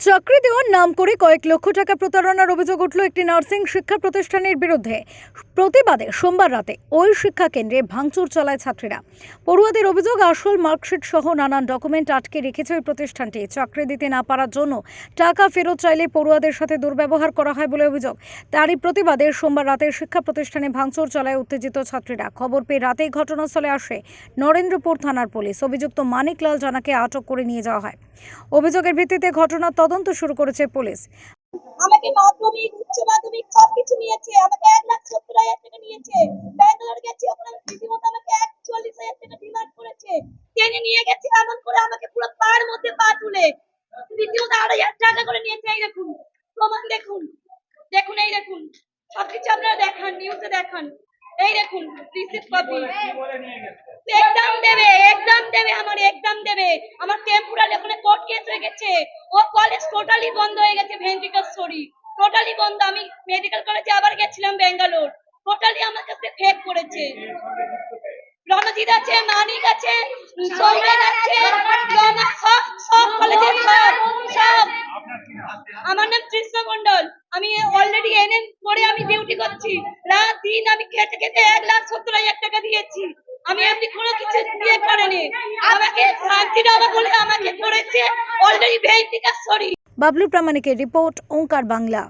চাকরি দেওয়ার নাম করে কয়েক লক্ষ টাকা প্রতারণার অভিযোগ উঠল একটি নার্সিং শিক্ষা প্রতিষ্ঠানের বিরুদ্ধে। প্রতিবাদে সোমবার রাতে ওই শিক্ষা কেন্দ্রে ভাঙচুর চালায় ছাত্রীরা। পড়ুয়াদের অভিযোগ, আসল মার্কশিট সহ নানান ডকুমেন্ট আটকে রেখেছে ওই প্রতিষ্ঠানটি। চাকরি দিতে না পারার জন্য টাকা ফেরত চাইলে পড়ুয়াদের সাথে দুর্ব্যবহার করা হয় বলে অভিযোগ। তারই প্রতিবাদে সোমবার রাতে শিক্ষা প্রতিষ্ঠানে ভাঙচুর চালায় উত্তেজিত ছাত্রীরা। খবর পেয়ে রাতেই ঘটনাস্থলে আসে নরেন্দ্রপুর থানার পুলিশ। অভিযুক্ত মানিকলাল জানাকে আটক করে নিয়ে যাওয়া হয়। অভিযোগের ভিত্তিতে ঘটনার তদন্ত শুরু করেছে পুলিশ। আমাকে মাধ্যমিক, উচ্চ মাধ্যমিক সবকিছু নিয়েছে, আমাকে এক লাখ সত্তর হাজার টাকা নিয়েছে। ব্যাঙ্গালোর গেছি, ওখানে রীতিমতো আমাকে একচল্লিশ হাজার টাকা ডিমান্ড করেছে। টেনে নিয়ে গেছে, এমন করে আমাকে পুরো পার মধ্যে পা তুলে। রীতিমতো আড়াই হাজার টাকা করে নিয়েছে, এই দেখুন, প্রমাণ দেখুন দেখুন, এই দেখুন, সবকিছু আপনারা দেখান নিউজে দেখান, এই দেখুন রিসিপ্ট কপি এক্সাম দেবে এক্সাম দেবে আমার এক্সাম দেবে আমার টেম্পোরাল ওখানে কোর্ট কেস গেছে। ও কলেজ টোটালি বন্ধ হয়ে গেছে ভেন্ট্রিকলসরি টোটালি বন্ধ। আমি মেডিকেল কলেজে আবার গেছিলাম ব্যাঙ্গালোর টোটালি আমার কাছে ফেক করেছে। রণজিৎ আছে, মানিক আছে, সৌমেন আছে সব সব কলেজে সব আমার নাম কৃষ্ণ মন্ডল আমি অলরেডি এনএম করে আমি ডিউটি করছি। রাত দিন আমি খেটে খেটে এক লাখ সত্তর হাজার টাকা দিয়েছি। আমি এমনি কোনো কিছু বাবলু প্রামাণিকের রিপোর্ট ওঙ্কার বাংলা।